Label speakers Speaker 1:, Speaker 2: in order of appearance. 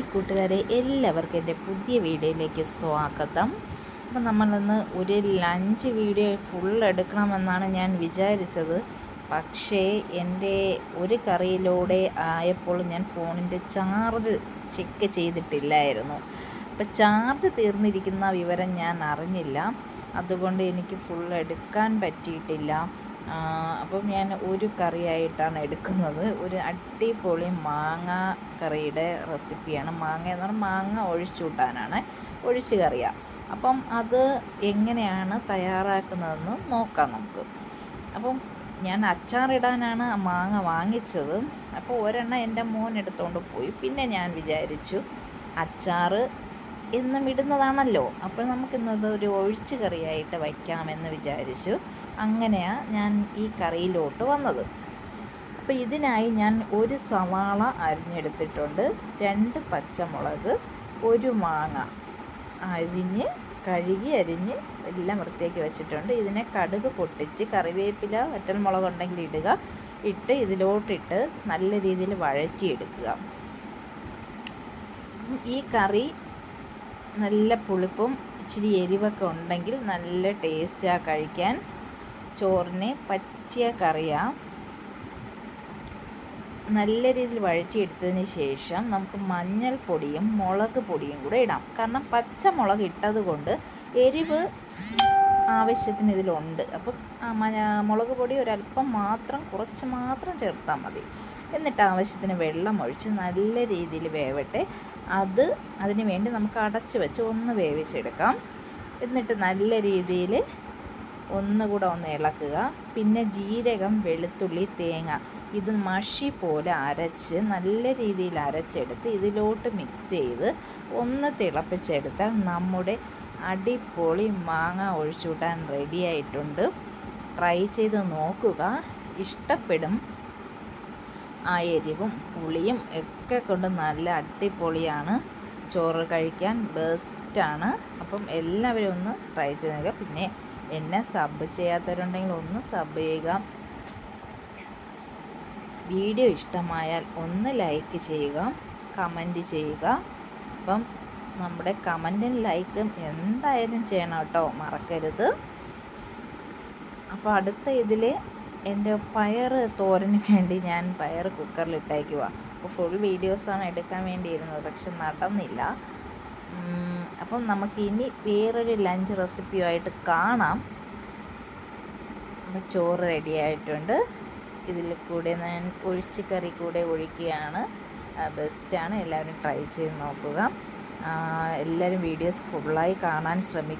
Speaker 1: Hi കൂട്ടുകാരെ എല്ലാവർക്കും എന്റെ പുതിയ വീഡിയോയിലേക്ക് സ്വാഗതം. അപ്പം നമ്മളിന്ന് ഒരു ലഞ്ച് വീഡിയോ ഫുൾ എടുക്കണമെന്നാണ് ഞാൻ വിചാരിച്ചത്. പക്ഷേ എന്റെ ഒരു കറിയിലൂടെ ആയപ്പോൾ ഞാൻ ഫോണിന്റെ ചാർജ് ചെക്ക് ചെയ്തിട്ടില്ലായിരുന്നു. അപ്പം ചാർജ് തീർന്നിരിക്കുന്ന വിവരം ഞാൻ അറിഞ്ഞില്ല. അതുകൊണ്ട് എനിക്ക് ഫുൾ എടുക്കാൻ പറ്റിയിട്ടില്ല. അപ്പം ഞാൻ ഒരു കറിയായിട്ടാണ് എടുക്കുന്നത്. ഒരു അടിപൊളി മാങ്ങ കറിയുടെ റെസിപ്പിയാണ്. മാങ്ങ എന്ന് പറഞ്ഞാൽ മാങ്ങ ഒഴിച്ചൂട്ടാനാണ് ഒഴിച്ച് കറിയാണ് അപ്പം അത് എങ്ങനെയാണ് തയ്യാറാക്കുന്നതെന്ന് നോക്കാം നമുക്ക്. അപ്പം ഞാൻ അച്ചാറിടാനാണ് മാങ്ങ വാങ്ങിച്ചത്. അപ്പോൾ ഒരെണ്ണം എന്റെ മോൻ എടുത്തുകൊണ്ട് പോയി. പിന്നെ ഞാൻ വിചാരിച്ചു അച്ചാറ് എന്നും ഇടുന്നതാണല്ലോ. അപ്പോൾ നമുക്കിന്നത് ഒരു ഒഴിച്ചു കറിയായിട്ട് വയ്ക്കാമെന്ന് വിചാരിച്ചു. അങ്ങനെയാണ് ഞാൻ ഈ കറിയിലോട്ട് വന്നത്. അപ്പോൾ ഇതിനായി ഞാൻ ഒരു സവാള അരിഞ്ഞെടുത്തിട്ടുണ്ട്. രണ്ട് പച്ചമുളക് ഒരു മാങ്ങ അരിഞ്ഞ് കഴുകി അരിഞ്ഞ് എല്ലാം വൃത്തിയാക്കി വെച്ചിട്ടുണ്ട്. ഇതിനെ കടുക് പൊട്ടിച്ച് കറിവേപ്പില വറ്റൽമുളക് ഉണ്ടെങ്കിൽ ഇടുക. ഇട്ട് ഇതിലോട്ടിട്ട് നല്ല രീതിയിൽ വഴറ്റിയെടുക്കുക. ഈ കറി നല്ല പുളിപ്പും ഇച്ചിരി എരിവൊക്കെ ഉണ്ടെങ്കിൽ നല്ല ടേസ്റ്റാണ് കഴിക്കാൻ. ചോറിന് പറ്റിയ കറിയാണ് നല്ല രീതിയിൽ വഴറ്റിയെടുത്തതിന് ശേഷം നമുക്ക് മഞ്ഞൾപ്പൊടിയും മുളക് പൊടിയും കൂടെ ഇടാം. കാരണം പച്ചമുളക് ഇട്ടത് കൊണ്ട് എരിവ് ആവശ്യത്തിന് ഇതിലുണ്ട്. അപ്പം മുളക് പൊടി ഒരല്പം മാത്രം കുറച്ച് മാത്രം ചേർത്താൽ മതി. എന്നിട്ട് ആവശ്യത്തിന് വെള്ളം ഒഴിച്ച് നല്ല രീതിയിൽ വേവട്ടെ. അത് അതിന് വേണ്ടി നമുക്ക് അടച്ച് വെച്ച് ഒന്ന് വേവിച്ചെടുക്കാം. എന്നിട്ട് നല്ല രീതിയിൽ ഒന്നുകൂടെ ഒന്ന് ഇളക്കുക. പിന്നെ ജീരകം വെളുത്തുള്ളി തേങ്ങ ഇത് മഷി പോലെ അരച്ച് നല്ല രീതിയിൽ അരച്ചെടുത്ത് ഇതിലോട്ട് മിക്സ് ചെയ്ത് ഒന്ന് തിളപ്പിച്ചെടുത്താൽ നമ്മുടെ അടിപൊളി മാങ്ങ ഒഴിച്ചുകൂട്ടാൻ റെഡിയായിട്ടുണ്ട്. ട്രൈ ചെയ്ത് നോക്കുക. ഇഷ്ടപ്പെടും. ആ എരിവും പുളിയും ഒക്കെ കൊണ്ട് നല്ല അടിപൊളിയാണ്. ചോറ് കഴിക്കാൻ ബെസ്റ്റാണ് അപ്പം എല്ലാവരും ഒന്ന് ട്രൈ ചെയ്ത് നോക്കുക. പിന്നെ എന്നെ സബ് ചെയ്യാത്തവരുണ്ടെങ്കിൽ ഒന്ന് സബ് ചെയ്യുക. വീഡിയോ ഇഷ്ടമായാൽ ഒന്ന് ലൈക്ക് ചെയ്യുക. കമന്റ് ചെയ്യുക. അപ്പം നമ്മുടെ കമന്റും ലൈക്കും എന്തായാലും ചെയ്യണം കേട്ടോ. മറക്കരുത്. അപ്പോൾ അടുത്ത ഇതിൽ എന്റെ പയർ തോരന് വേണ്ടി ഞാൻ പയർ കുക്കറിൽ ഇട്ടേക്കുക അപ്പോൾ ഫുൾ വീഡിയോസാണ് എടുക്കാൻ വേണ്ടിയിരുന്നത്. പക്ഷെ നടന്നില്ല. അപ്പം നമുക്ക് ഇനി വേറൊരു ലഞ്ച് റെസിപ്പിയുമായിട്ട് കാണാം. അപ്പോൾ ചോറ് റെഡി ആയിട്ടുണ്ട്. ഇതിൽ കൂടെ ഞാൻ ഒഴിച്ച് കറി കൂടെ ഒഴിക്കുകയാണ്. ബെസ്റ്റാണ് എല്ലാവരും ട്രൈ ചെയ്ത് നോക്കുക. എല്ലാവരും വീഡിയോസ് ഫുള്ളായി കാണാൻ ശ്രമിക്കുക